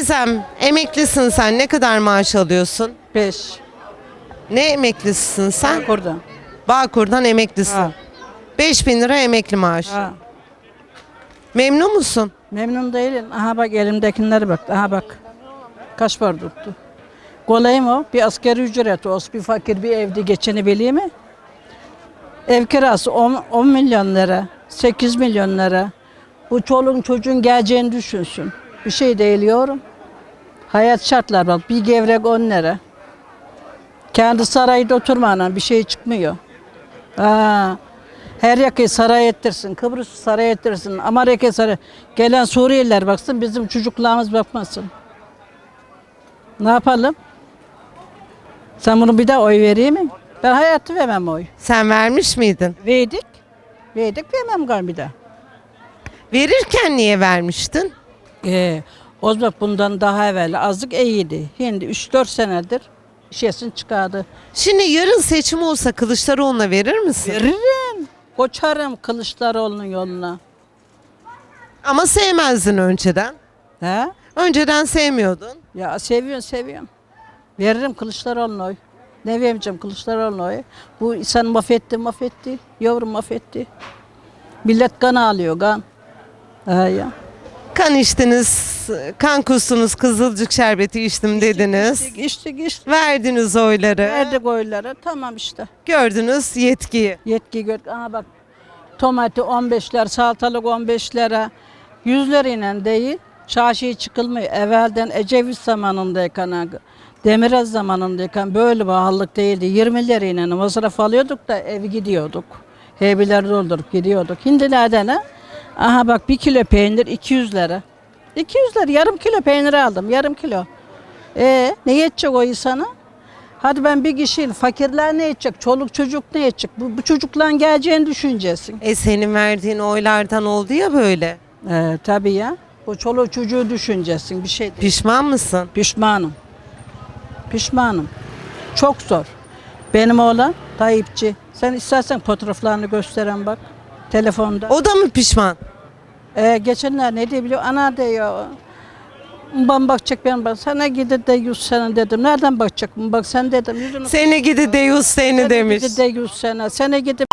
Teyzem emeklisin sen ne kadar maaş alıyorsun? 5. Ne emeklisisin sen? Burada. Bağkur'dan emeklisin. Ha. 5000 lira emekli maaş. Ha. Memnun musun? Memnun değilim. Aha bak elimdekilere bak. Aha bak. Kaç para tuttu? Kolay mı o? Bir askeri ücret olsun. Bir fakir bir evde geçinebiliyor mi? Ev kirası 10, 10 milyon lira. 8 milyon lira. Bu çoluğun çocuğun geleceğini düşünsün. Bir şey değil yorum. Hayat şartlar bak. Bir gevrek 10 lira. Kendi sarayda oturmadan bir şey çıkmıyor. Ha. Her yakayı saray ettirsin, Kıbrıs saray ettirsin, Amerika saray. Gelen Suriyeliler baksın, bizim çocuklarımız bakmasın. Ne yapalım? Sen bunu bir daha oy vereyim mi? Ben hayatı vermem oy. Sen vermiş miydin? Verdik. Verdik vermem galiba bir daha. Verirken niye vermiştin? Ee, Ozbek bundan daha evvel azıcık iyiydi. Şimdi 3-4 senedir şeysin çıkardı. Şimdi yarın seçim olsa Kılıçdaroğlu'na verir misin? Veririm. Koçarım Kılıçdaroğlu'nun yoluna. Ama sevmezdin önceden. He? Önceden sevmiyordun. Ya seviyorum seviyorum. Veririm Kılıçdaroğlu'na oy. Ne vermeyeceğim Kılıçdaroğlu'na oy. Bu insan mahvetti mahvetti. Yavrum mahvetti. Millet kan ağlıyor kan. Ha ya. Kan içtiniz, kan kustunuz, kızılcık şerbeti içtim dediniz. İçtik içtik içtik. Verdiniz oyları. Verdik oyları. Tamam işte. Gördünüz yetkiyi. Yetki gör. Aha bak. Tomati 15'ler, salatalık 15 lira. 100 lirayla değil. Çarşıya çıkılmıyor. Evvelden Ecevit zamanındayken, Demirel zamanındayken böyle pahalılık değildi. 20 lirayla masraf alıyorduk da ev gidiyorduk. Heybiler doldurup gidiyorduk. Hindilerden ha? Aha bak bir kilo peynir 200 lira. 200 lira yarım kilo peynir aldım. Yarım kilo. E ne yetecek o insana? Hadi ben bir kişiyim. Fakirler ne edecek? Çoluk çocuk ne edecek? Bu, bu çocukların geleceğini düşüneceksin. E senin verdiğin oylardan oldu ya böyle. Ee, tabii ya. Bu çoluk çocuğu düşüneceksin. Bir şey değil. Pişman mısın? Pişmanım. Pişmanım. Çok zor. Benim oğlan Tayyipçi. Sen istersen fotoğraflarını gösteren bak. Telefonda. O da mı pişman? Ee, geçenler ne diyor biliyor? Ana diyor. Ben bakacak ben bak. Sana gidi de yüz sene dedim. Nereden bakacak? Bak sen dedim. Yüzünü Seni gidi Deus seni Sene demiş. gidi de yüz sene. Sene gidip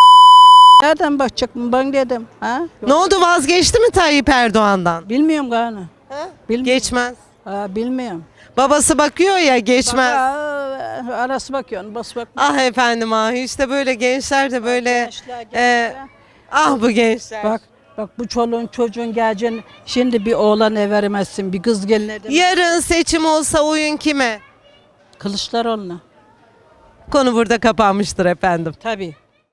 nereden bakacak ben dedim. Ha? Ne oldu vazgeçti mi Tayyip Erdoğan'dan? Bilmiyorum galiba. Bilmiyorum. Geçmez. Ha, bilmiyorum. Babası bakıyor ya geçmez. Aa, arası bakıyorsun, bas bak. Ah efendim ah işte böyle gençler de böyle Gençler, e, gençler. ah bu gençler. Bak, bak bu çoluğun çocuğun geleceğini şimdi bir oğlan ev veremezsin, bir kız gelin edemezsin. Yarın seçim olsa oyun kime? Kılıçdaroğlu'na. Konu burada kapanmıştır efendim. Tabii.